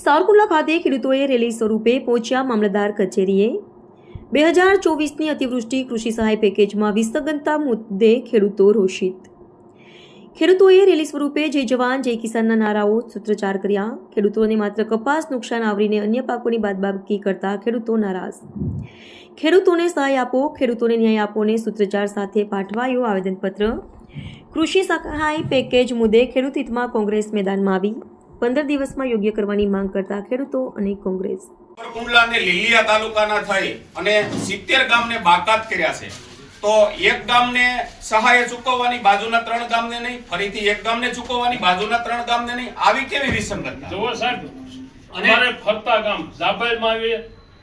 સાવરકુંડલા ખાતે ખેડૂતોએ રેલી સ્વરૂપે પહોંચ્યા મામલતદાર કચેરીએ. બે હજાર ચોવીસની અતિવૃષ્ટિ કૃષિ સહાય પેકેજમાં વિસંગતતા મુદ્દે ખેડૂતો રોષિત. ખેડૂતોએ રેલી સ્વરૂપે જય જવાન, જય કિસાનના નારાઓ સૂત્રોચ્ચાર કર્યા. ખેડૂતોને માત્ર કપાસ, નુકસાન આવરીને અન્ય પાકોની બાદબાકી કરતા ખેડૂતો નારાજ. ખેડૂતોને સહાય આપો, ખેડૂતોને ન્યાય આપોને સૂત્રોચ્ચાર સાથે પાઠવાયું આવેદનપત્ર. કૃષિ સહાય પેકેજ મુદ્દે ખેડૂત હિતમાં કોંગ્રેસ મેદાનમાં આવી. પંદર દિવસમાં યોગ્ય કરવાની માંગ કરતા ખેડૂતો અને કોંગ્રેસ. કુંડલા અને લીલિયા તાલુકાના થઈ અને સિત્તેર ગામને બાકાત કર્યા છે. તો એક ગામને સહાય ચૂકવવાની બાજુના ત્રણ ગામને નહીં ફરીથી એક ગામને ચૂકવવાની બાજુના ત્રણ ગામને નહીં. આવી કેવી વિસંગતતા? જુઓ સાહેબ અમારે ફરતા ગામ જાબાઈમાં આવીએ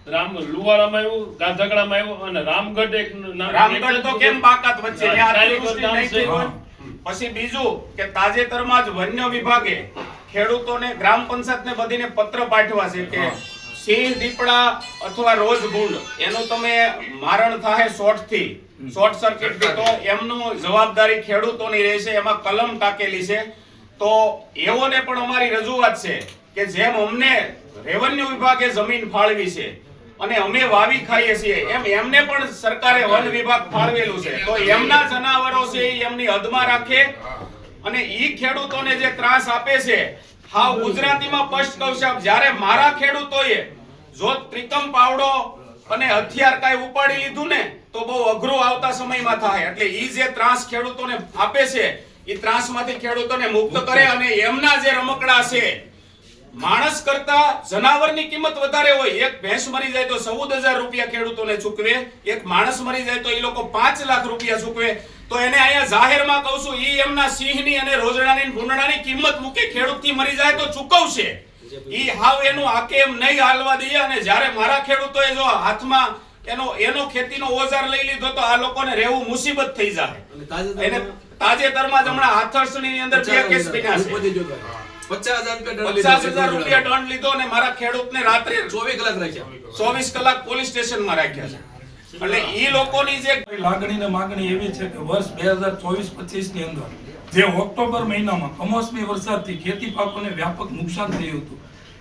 રામ લુવારામાં આવ્યું ગાધકડામાં આવ્યું અને રામગઢ એક રામગઢ તો કેમ બાકાત વચ્ચે? પછી બીજું કે તાજેતરમાં જ વન્ય વિભાગે ખેડૂતોને ગ્રામ પંચાયતને બધીને પત્ર પાઠવા છે કે સિંહ દીપડા અથવા રોજ ભૂંડ. એનું તમે મારણ થાય શોર્ટથી શોર્ટ સર્કિટથી તો એમનું જવાબદારી ખેડૂતોની રહેશે એમાં કલમ ટાકેલી છે. તો એવોને પણ અમારી રજૂઆત છે કે જેમ અમને રેવન્યુ વિભાગે જમીન ફાળવી છે અને અમે વાવી ખાઈએ છીએ એમ એમને પણ સરકારે વન વિભાગ ફાળવેલું છે. તો એમના જનાવરો છે એમની હદમાં રાખે. અને ઈ ખેડૂતોને જે ત્રાસ આપે છે હાવ ગુજરાતીમાં સ્પષ્ટ કહું છું જ્યારે મારા ખેડૂતોએ જો ત્રિકમ પાવડો અને હથિયાર કાંઈ ઉપાડી લીધું ને તો બહુ અઘરો આવતા સમયમાં થાય. એટલે ઈ જે ત્રાસ ખેડૂતોને આપે છે ઈ ત્રાસમાંથી ખેડૂતોને મુક્ત કરે. અને એમના જે રમકડા છે માણસ કરતા જનાવરની કિંમત વધારે હોય એક ભેંસ મરી જાય તો ચૌદ હજાર રૂપિયા ખેડૂતોને ચૂકવે એક માણસ મરી જાય તો એ લોકો પાંચ લાખ રૂપિયા ચૂકવે. તો એને અહીંયા જાહેરમાં કહું છું ઈ એમના સિંહની અને રોજડાની ભૂંડડાની કિંમત મૂકે ખેડૂતથી મરી જાય તો ચૂકવશે. ઈ હાવ એનું આકે એમ નહીં હાલવા દઈએ અને જ્યારે મારા ખેડૂતોએ જો હાથમાં એનો એનો ખેતીનો ઓજાર લઈ લીધો તો આ લોકોને રહેવું મુસીબત થઈ જાય. એને તાજેતરમાં જ હમણાં હાથરસની અંદર બે કેસ બન્યા છે. પચાસ હજાર રૂપિયા દંડ પચાસ લીધો હજાર રૂપિયા દંડ લીધો અને મારા ખેડૂતને રાત્રે ચોવીસ કલાક રાખ્યા. ચોવીસ કલાક પોલીસ સ્ટેશનમાં રાખ્યા છે. એટલે એ લોકોની જે લાગણી ને માગણી એવી છે કે વર્ષ બે હજાર ચોવીસ પચીસની અંદર જે ઓક્ટોબર મહિનામાં કમોસમી વરસાદથી ખેતી પાકોને વ્યાપક નુકસાન થયું હતું.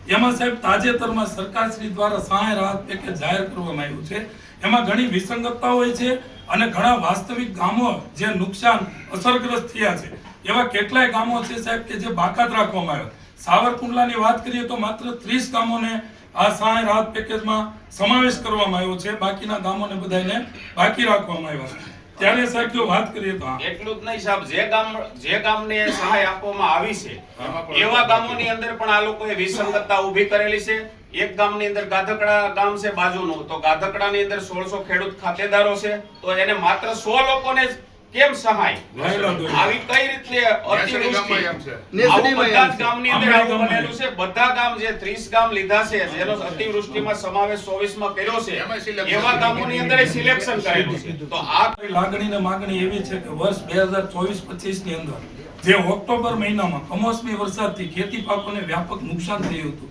એમાં સાહેબ તાજેતરમાં સરકારશ્રી દ્વારા સહાય રાહત પેકેજ જાહેર કરવામાં આવ્યું છે. એમાં ઘણી વિસંગતતા હોય છે અને ઘણા વાસ્તવિક ગામો જે નુકસાન અસરગ્રસ્ત થયા છે. એવા કેટલાય ગામો છે સાહેબ કે જે બાકાત રાખવામાં આવ્યા. સાવરકુંડલાની વાત કરીએ તો માત્ર ત્રીસ ગામોને આ સહાય રાહત પેકેજમાં સમાવેશ કરવામાં આવ્યો છે. બાકીના ગામોને બધાને બાકી રાખવામાં આવ્યા છે. ત્યારે સાહેબ, જો વાત કરીએ તો એટલું જ નહીં સાહેબ, જે ગામ, જે ગામને સહાય આપવામાં આવી છે, એવા ગામોની અંદર પણ આ લોકોએ વિસંગતતા ઊભી કરેલી છે. એક ગામની અંદર ગાધકડા ગામ છે બાજુનું. તો ગાધકડાની અંદર સોળસો ખેડૂત ખાતેદારો છે. તો એને માત્ર સો લોકોને જ કેમ સહાય? આવી કઈ રીતે અતિવૃષ્ટિ? આવું બધા જ ગામની અંદર આવું બનેલું છે. બધા ગામ જે 30 ગામ લીધા છે જેનો અતિવૃષ્ટિમાં સમાવેશ 24 માં કર્યો છે એવા ગામોની અંદર સિલેક્શન કરેલું છે. તો આ લાગણી ને માંગણી એવી છે કે વર્ષ બે હજાર ચોવીસ પચીસની અંદર જે ઓક્ટોબર મહિનામાં કમોસમી વરસાદથી ખેતી પાકોને વ્યાપક નુકસાન થયું હતું.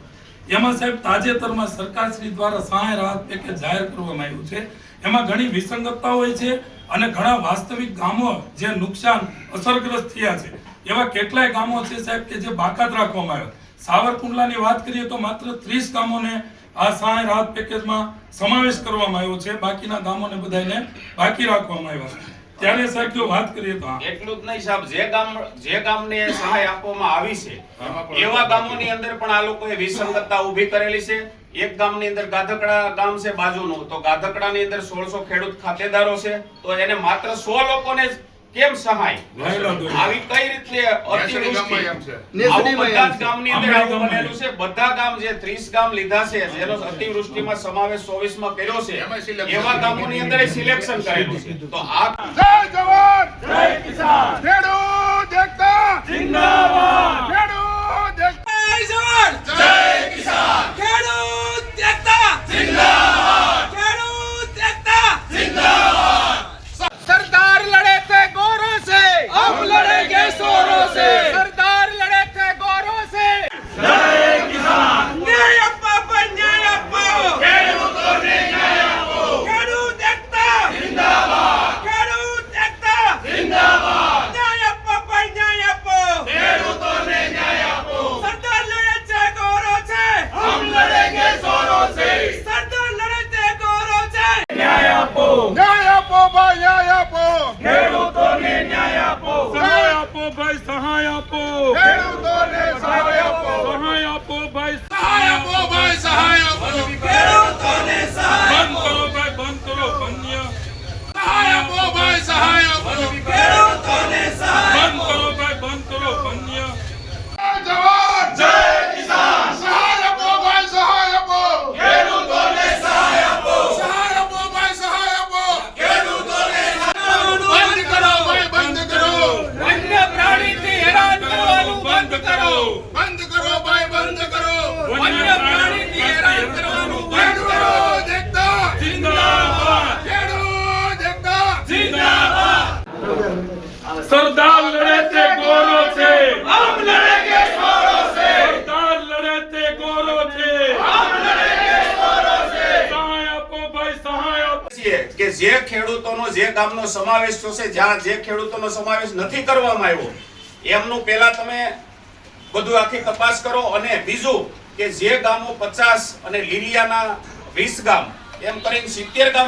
એમાં સાહેબ તાજેતરમાં સરકારશ્રી દ્વારા સહાય રાહત પેકેજ જાહેર કરવામાં આવ્યું છે. એમાં ઘણી વિસંગતતા હોય છે અને ઘણા વાસ્તવિક ગામો જે નુકસાન અસરગ્રસ્ત થયા છે. એવા કેટલાય ગામો છે સાહેબ કે જે બાકાત રાખવામાં આવ્યા. સાવરકુંડલાની વાત કરીએ તો માત્ર ત્રીસ ગામોને આ સહાય રાહત પેકેજમાં સમાવેશ કરવામાં આવ્યો છે. બાકીના ગામોને બધાને બાકી રાખવામાં આવ્યા છે. ત્યારે સાહેબ જો વાત કરીએ તો એટલું જ નહીં સાહેબ જે ગામ જે ગામને સહાય આપવામાં આવી છે એવા ગામોની અંદર પણ આ લોકોએ વિસંગતતા ઊભી કરેલી છે. એક ગામની અંદર ગાધકડા ગામ છે બાજુનું. તો ગાધકડાની અંદર સોળસો ખેડૂત ખાતેદારો છે. તો એને માત્ર સો લોકોને જ કેમ સહાય? આવી કઈ રીતે અતિવૃષ્ટિ? આવું બધા જ ગામની અંદર આવું બનેલું છે. બધા ગામ જે 30 ગામ લીધા છે જેનો અતિવૃષ્ટિમાં સમાવેશ 24 માં કર્યો છે એવા ગામોની અંદર સિલેક્શન કરેલું છે. તો આ જય જવાન! જય કિસાન! ખેડૂત એકતા! જિંદાબાદ! આપો ખેડૂતોને સહાય આપો સહાય આપો ભાઈ સહાય આપો ભાઈ સહાય આપો ખેડૂતોને બંધ કરો ભાઈ બંધ કરો બન્ય સહાય આપો ભાઈ સહાય આપો બંધ કરો ભાઈ બંધ કરો બન્ય જવાન જય કિસાન સહાય આપો ભાઈ સહાય આપો ખેડૂતોને સહાય આપો સહાય આપો ભાઈ સહાય આપો ખેડૂતોને બંધ કરો ભાઈ બંધ કરો વન્ય પ્રાણીથી હેરાન કરવાનું બંધ કરો બંધ કરો ભાઈ બંધ કરો વન્ય પ્રાણીથી હેરાન કરવાનું બંધ કરો ખેડૂત એકતા જિંદાબાદ ખેડૂત એકતા જિંદાબાદ સરદાર લડે તે ગોરો છે. હમ કે ગોરો છે. સરદાર લડે તે ગોરો છે. હમ કે ગોરો છે. સહાય આપો ભાઈ સહાય આપો. કે જે ખેડૂતોનો જે ગામનો સમાવેશ થશે જ્યાં જે ખેડૂતોનો સમાવેશ નથી કરવામાં આવ્યો એમનું પહેલા તમે બધું આખી તપાસ કરો અને બીજું કે જે ગામો પચાસ અને લીલિયાના વીસ ગામ એમ કરીને સિત્તેર ગામ